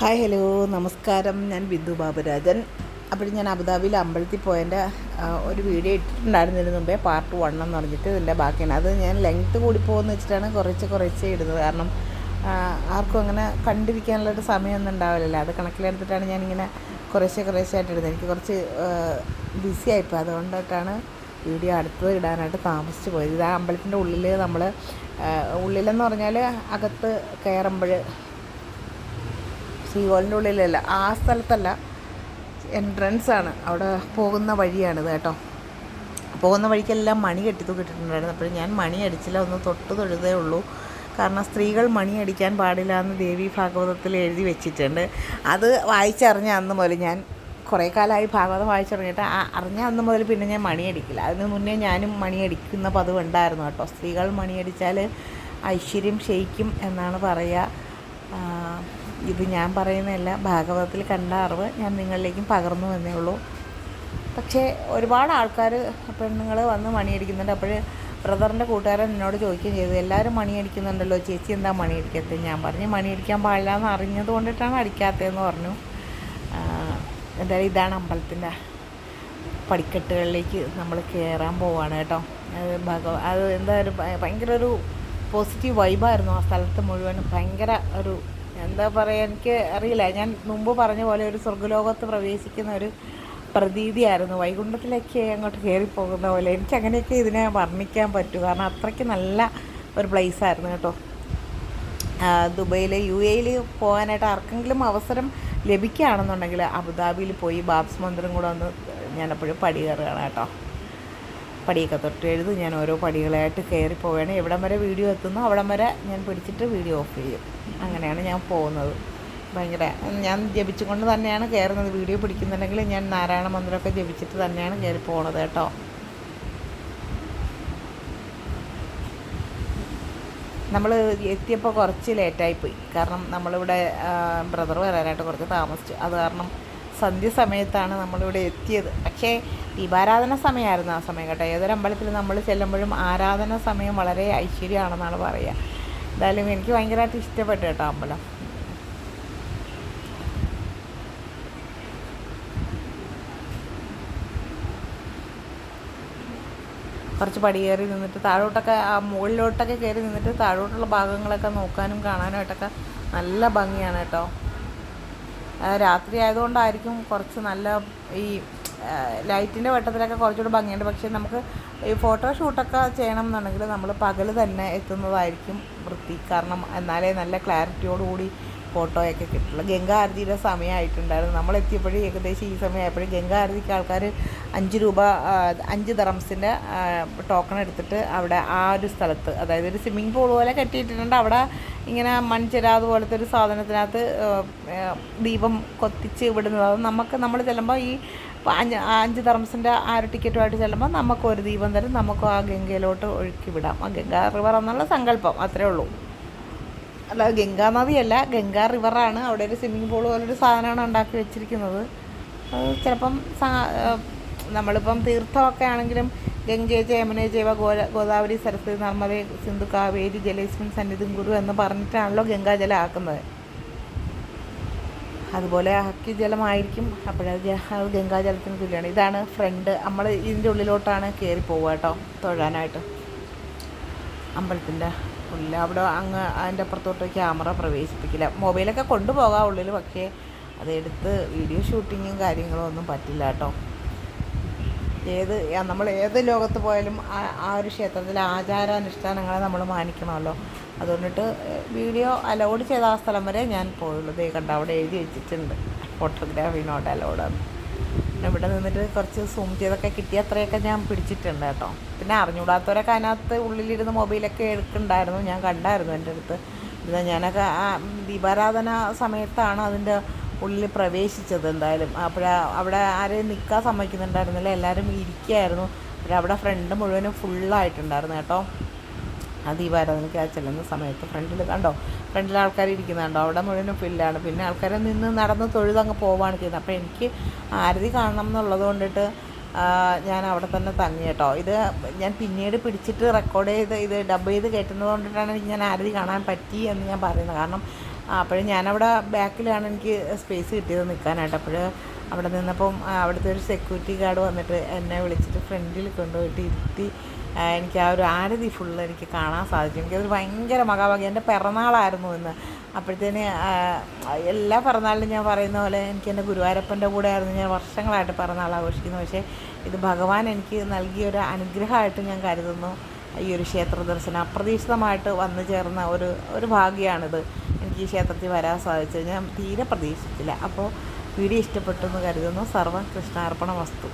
Hi hello. നമസ്കാരം. ഞാൻ ബിന്ദു ബാബുരാജൻ. അപ്പോൾ ഞാൻ അബുദാബിയിൽ അമ്പലത്തിൽ പോയതിന്റെ ഒരു വീഡിയോ ഇട്ടിട്ടുണ്ടായിരുന്നതിന് മുമ്പേ. പാർട്ട് വൺ എന്ന് പറഞ്ഞിട്ട് ഇതിന്റെ ബാക്കിയാണ്. അത് ഞാൻ ലെങ്ത്ത് കൂടി പോകുമെന്ന് വെച്ചിട്ടാണ് കുറച്ച് കുറച്ച് ഇടുന്നത്. കാരണം ആർക്കും അങ്ങനെ കണ്ടിരിക്കാനുള്ളൊരു സമയമൊന്നും ഉണ്ടാവില്ലല്ലോ. അത് കണക്കിലെടുത്തിട്ടാണ് ഞാനിങ്ങനെ കുറേശ്ശെ ആയിട്ട് ഇടുന്നത്. എനിക്ക് കുറച്ച് ബിസി ആയിപ്പോൾ അതുകൊണ്ടിട്ടാണ് വീഡിയോ അടുത്തത് ഇടാനായിട്ട് താമസിച്ച് പോയത്. ഇത് ആ അമ്പലത്തിന്റെ ഉള്ളിൽ നമ്മൾ ഉള്ളിലെന്ന് പറഞ്ഞാൽ അകത്ത് കയറുമ്പോൾ സീവോളിന്റെ ഉള്ളിലല്ല ആ സ്ഥലത്തല്ല എൻട്രൻസ് ആണ്. അവിടെ പോകുന്ന വഴിയാണിത് കേട്ടോ. പോകുന്ന വഴിക്കെല്ലാം മണി കെട്ടി തൂക്കിട്ടിട്ടുണ്ടായിരുന്നു അപ്പോൾ ഞാൻ മണി അടിച്ചില്ല ഒന്ന് തൊട്ട് തൊഴുതേ ഉള്ളൂ. കാരണം സ്ത്രീകൾ മണി അടിക്കാൻ പാടില്ല എന്ന് ദേവി ഭാഗവതത്തിൽ എഴുതി വെച്ചിട്ടുണ്ട്. അത് വായിച്ചറിഞ്ഞ അന്ന് മുതൽ ഞാൻ കുറേ കാലമായി ഭാഗവതം വായിച്ചിറങ്ങിയിട്ട് ആ അറിഞ്ഞ അന്ന് മുതൽ പിന്നെ ഞാൻ മണി അടിക്കില്ല. അതിന് മുന്നേ ഞാനും മണി അടിക്കുന്ന പതിവ് ഉണ്ടായിരുന്നു കേട്ടോ. സ്ത്രീകൾ മണിയടിച്ചാൽ ഐശ്വര്യം ക്ഷയിക്കും എന്നാണ് പറയുക. ഇത് ഞാൻ പറയുന്നതല്ല ഭാഗവതത്തിൽ കണ്ട അറിവ് ഞാൻ നിങ്ങളിലേക്കും പകർന്നു എന്നേ ഉള്ളൂ. പക്ഷേ ഒരുപാട് ആൾക്കാർ പെണ്ണുങ്ങൾ വന്ന് മണിയടിക്കുന്നുണ്ട്. അപ്പോൾ ബ്രദറിന്റെ കൂട്ടുകാരൻ എന്നോട് ചോദിക്കുകയും ചെയ്തു എല്ലാവരും മണിയടിക്കുന്നുണ്ടല്ലോ ചേച്ചി എന്താ മണിയടിക്കാത്തത് ഞാൻ പറഞ്ഞു മണിയടിക്കാൻ പാടില്ല എന്ന് അറിഞ്ഞത് കൊണ്ടിട്ടാണ് അടിക്കാത്തതെന്ന് പറഞ്ഞു. എന്തായാലും ഇതാണ് അമ്പലത്തിന്റെ പടിക്കെട്ടുകളിലേക്ക് നമ്മൾ കയറാൻ പോവാണ് കേട്ടോ. അത് ഭഗവ അത് എന്താ ഒരു ഭയ- ഭയങ്കര ഒരു പോസിറ്റീവ് വൈബായിരുന്നു ആ സ്ഥലത്ത് മുഴുവനും. ഭയങ്കര ഒരു എന്താ പറയുക എനിക്ക് അറിയില്ല. ഞാൻ മുമ്പ് പറഞ്ഞ പോലെ ഒരു സ്വർഗലോകത്ത് പ്രവേശിക്കുന്ന ഒരു പ്രതീതിയായിരുന്നു. വൈകുണ്ഠത്തിലേക്ക് അങ്ങോട്ട് കയറിപ്പോകുന്ന പോലെ എനിക്ക് അങ്ങനെയൊക്കെ ഇതിനെ വർണിക്കാൻ പറ്റൂ. കാരണം അത്രയ്ക്ക് നല്ല ഒരു place ആയിരുന്നു കേട്ടോ. ദുബൈയിൽ യു എയിൽ പോകാനായിട്ട് ആർക്കെങ്കിലും അവസരം ലഭിക്കുകയാണെന്നുണ്ടെങ്കിൽ അബുദാബിയിൽ പോയി ബാബ്സ് മന്ദിരം കൂടെ ഒന്ന് ഞാനെപ്പോഴും പടി കയറുകയാണ് കേട്ടോ. പടിയൊക്കെ തൊട്ട് എഴുതും. ഞാൻ ഓരോ പടികളായിട്ട് കയറി പോവുകയാണ്. എവിടം വരെ വീഡിയോ എത്തുന്നു അവിടം വരെ ഞാൻ പിടിച്ചിട്ട് വീഡിയോ ഓഫ് ചെയ്യും. അങ്ങനെയാണ് ഞാൻ പോകുന്നത്. ഭയങ്കര ഞാൻ ജപിച്ചുകൊണ്ട് തന്നെയാണ് കയറുന്നത്. വീഡിയോ പിടിക്കുന്നുണ്ടെങ്കിൽ ഞാൻ നാരായണ മന്ദിരമൊക്കെ ജപിച്ചിട്ട് തന്നെയാണ് കയറി പോണത് കേട്ടോ. നമ്മൾ എത്തിയപ്പോൾ കുറച്ച് ലേറ്റായിപ്പോയി കാരണം നമ്മളിവിടെ ബ്രദർ വരാനായിട്ട് കുറച്ച് താമസിച്ചു. അത് കാരണം സന്ധ്യ സമയത്താണ് നമ്മളിവിടെ എത്തിയത്. പക്ഷേ ദീപാരാധന സമയമായിരുന്നു ആ സമയം കേട്ടോ. ഏതൊരു അമ്പലത്തിൽ നമ്മൾ ചെല്ലുമ്പോഴും ആരാധന സമയം വളരെ ഐശ്വര്യമാണെന്നാണ് പറയുക. എന്തായാലും എനിക്ക് ഭയങ്കരമായിട്ട് ഇഷ്ടപ്പെട്ടു കേട്ടോ അമ്പലം. കുറച്ച് പടി കയറി നിന്നിട്ട് താഴോട്ടൊക്കെ ആ മുകളിലോട്ടൊക്കെ കയറി നിന്നിട്ട് താഴോട്ടുള്ള ഭാഗങ്ങളൊക്കെ നോക്കാനും കാണാനുമായിട്ടൊക്കെ നല്ല ഭംഗിയാണ് കേട്ടോ. രാത്രി ആയതുകൊണ്ടായിരിക്കും കുറച്ച് നല്ല ഈ ലൈറ്റിന്റെ വെട്ടത്തിലൊക്കെ കുറച്ചുകൂടി ഭംഗിയുണ്ട്. പക്ഷേ നമുക്ക് ഈ ഫോട്ടോ ഷൂട്ടൊക്കെ ചെയ്യണം എന്നുണ്ടെങ്കിൽ നമ്മൾ പകൽ തന്നെ എത്തുന്നതായിരിക്കും വൃത്തി. കാരണം എന്നാലേ നല്ല ക്ലാരിറ്റിയോടുകൂടി ഫോട്ടോയൊക്കെ കിട്ടുള്ളൂ ഗംഗാ ആരതിയുടെ സമയമായിട്ടുണ്ടായിരുന്നു. നമ്മൾ എത്തിയപ്പോഴും ഏകദേശം ഈ സമയമായപ്പോഴും ഗംഗാ ആരതിക്ക് ആൾക്കാർ അഞ്ച് രൂപ അഞ്ച് ദറംസിന്റെ ടോക്കൺ എടുത്തിട്ട് അവിടെ ആ ഒരു സ്ഥലത്ത് അതായത് ഒരു സ്വിമ്മിംഗ് പൂൾ പോലെ കെട്ടിയിട്ടുണ്ട് അവിടെ ഇങ്ങനെ മൺചിരാത് പോലത്തെ ഒരു സാധനത്തിനകത്ത് ദീപം കൊത്തിച്ച് വിടുന്നത് അത് നമുക്ക് നമ്മൾ ചെല്ലുമ്പോൾ ഈ അഞ്ച് അഞ്ച് തറംസിന്റെ ആ ഒരു ടിക്കറ്റുമായിട്ട് ചെല്ലുമ്പോൾ നമുക്ക് ഒരു ദീപം തരും. നമുക്ക് ആ ഗംഗയിലോട്ട് ഒഴുക്കി വിടാം. ആ ഗംഗാ റിവർ എന്നുള്ള സങ്കല്പം അത്രേ ഉള്ളൂ. അല്ല ഗംഗാ നദിയല്ല ഗംഗാ റിവറാണ് അവിടെ ഒരു സ്വിമ്മിംഗ് പൂൾ പോലൊരു സാധനമാണ് ഉണ്ടാക്കി വെച്ചിരിക്കുന്നത്. അത് ചിലപ്പം നമ്മളിപ്പം തീർത്ഥമൊക്കെ ആണെങ്കിലും ഗംഗേ ജയമുനെ ജൈവ ഗോല ഗോദാവരി സരസ്വതി നർമ്മദ സിന്ധു കാവേരി ജലേശ്വൻ സന്നിധിം ഗുരു എന്ന് പറഞ്ഞിട്ടാണല്ലോ ഗംഗാജലം ആക്കുന്നത്. അതുപോലെ ഹക്കി ജലമായിരിക്കും. അപ്പോഴത് അത് ഗംഗാജലത്തിന് തുല്യമാണ്. ഇതാണ് ഫ്രണ്ട് നമ്മൾ ഇതിന്റെ ഉള്ളിലോട്ടാണ് കയറി പോവുക കേട്ടോ തൊഴാനായിട്ട്. അമ്പലത്തിന്റെ ഉള്ളിൽ അവിടെ അങ്ങ് അതിന്റെ അപ്പുറത്തോട്ട് ക്യാമറ പ്രവേശിപ്പിക്കില്ല. മൊബൈലൊക്കെ കൊണ്ടുപോകാം ഉള്ളിൽ പക്ഷേ അതെടുത്ത് വീഡിയോ ഷൂട്ടിങ്ങും കാര്യങ്ങളും ഒന്നും പറ്റില്ല കേട്ടോ. ഏത് നമ്മൾ ഏത് ലോകത്ത് പോയാലും ആ ഒരു ക്ഷേത്രത്തിലെ ആചാരാനുഷ്ഠാനങ്ങളെ നമ്മൾ മാനിക്കണമല്ലോ. അതുകൊണ്ടിട്ട് വീഡിയോ അലോഡ് ചെയ്ത ആ സ്ഥലം വരെ ഞാൻ പോയുള്ളൂ. ദേ കണ്ട അവിടെ എഴുതി വെച്ചിട്ടുണ്ട്. ഫോട്ടോഗ്രാഫി നോട്ട് അലൗഡ് ആണ്. പിന്നെ ഇവിടെ നിന്നിട്ട് കുറച്ച് സൂം ചെയ്തൊക്കെ കിട്ടിയ അത്രയൊക്കെ ഞാൻ പിടിച്ചിട്ടുണ്ട് കേട്ടോ. പിന്നെ അറിഞ്ഞൂടാത്തവരൊക്കെ അതിനകത്ത് ഉള്ളിലിരുന്ന് മൊബൈലൊക്കെ എടുക്കുന്നുണ്ടായിരുന്നു. ഞാൻ കണ്ടായിരുന്നു എന്റെ അടുത്ത്. പിന്നെ ഞാനൊക്കെ ആ ദീപാരാധന സമയത്താണ് അതിന്റെ ഉള്ളിൽ പ്രവേശിച്ചത് എന്തായാലും. അപ്പോഴാ അവിടെ ആരെയും നിൽക്കാൻ സമ്മതിക്കുന്നുണ്ടായിരുന്നില്ല. എല്ലാവരും ഇരിക്കുകയായിരുന്നു. പിന്നെ അവിടെ ഫ്രണ്ട് മുഴുവനും ഫുള്ളായിട്ടുണ്ടായിരുന്നു കേട്ടോ. ആ ദീപാരാധനയ്ക്ക് ആ ചെല്ലുന്ന സമയത്ത് ഫ്രണ്ടിൽ കണ്ടോ? ഫ്രണ്ടിൽ ആൾക്കാർ ഇരിക്കുന്നത് കണ്ടോ? അവിടെ മുഴുവനും ഫില്ലാണ് പിന്നെ ആൾക്കാരെ നിന്ന് നടന്ന് തൊഴുതങ്ങ് പോവുകയാണ് ചെയ്യുന്നത് അപ്പോൾ എനിക്ക് ആരതി കാണണം എന്നുള്ളത് കൊണ്ടിട്ട് ഞാൻ അവിടെ തന്നെ തങ്ങി കേട്ടോ. ഇത് ഞാൻ പിന്നീട് പിടിച്ചിട്ട് റെക്കോർഡ് ചെയ്ത് ഇത് ഡബ് ചെയ്ത് കയറ്റുന്നത് കൊണ്ടിട്ടാണ് ഞാൻ ആരതി കാണാൻ പറ്റി എന്ന് ഞാൻ പറയുന്നത് കാരണം അപ്പോഴും ഞാനവിടെ ബാക്കിലാണ് എനിക്ക് സ്പേസ് കിട്ടിയത് നിൽക്കാനായിട്ട് അപ്പോൾ അവിടെ നിന്നപ്പം അവിടുത്തെ ഒരു സെക്യൂരിറ്റി ഗാർഡ് വന്നിട്ട് എന്നെ വിളിച്ചിട്ട് ഫ്രണ്ടിൽ കൊണ്ടുപോയിട്ട് ഇരുത്തി എനിക്ക് ആ ഒരു ആരതി ഫുള്ള് എനിക്ക് കാണാൻ സാധിച്ചു. എനിക്കതൊരു ഭയങ്കര മഹാഭാഗ്യം. എന്റെ പിറന്നാളായിരുന്നു ഇന്ന്. അപ്പോഴത്തേന് എല്ലാ പിറന്നാളിലും ഞാൻ പറയുന്ന പോലെ എനിക്ക് എന്റെ ഗുരുവായൂരപ്പന്റെ കൂടെ ആയിരുന്നു ഞാൻ വർഷങ്ങളായിട്ട് പിറന്നാൾ ആഘോഷിക്കുന്നത്. പക്ഷേ ഇത് ഭഗവാൻ എനിക്ക് നൽകിയ ഒരു അനുഗ്രഹമായിട്ട് ഞാൻ കരുതുന്നു. ഈ ഒരു ക്ഷേത്ര ദർശനം അപ്രതീക്ഷിതമായിട്ട് വന്നു ചേർന്ന ഒരു ഒരു ഭാഗ്യമാണിത്. എനിക്ക് ഈ ക്ഷേത്രത്തിൽ വരാൻ സാധിച്ചത്. ഞാൻ തീരെ പ്രതീക്ഷിച്ചില്ല. അപ്പോൾ വീഡിയോ ഇഷ്ടപ്പെട്ടു എന്ന് കരുതുന്നു. സർവം കൃഷ്ണാർപ്പണ വസ്തു.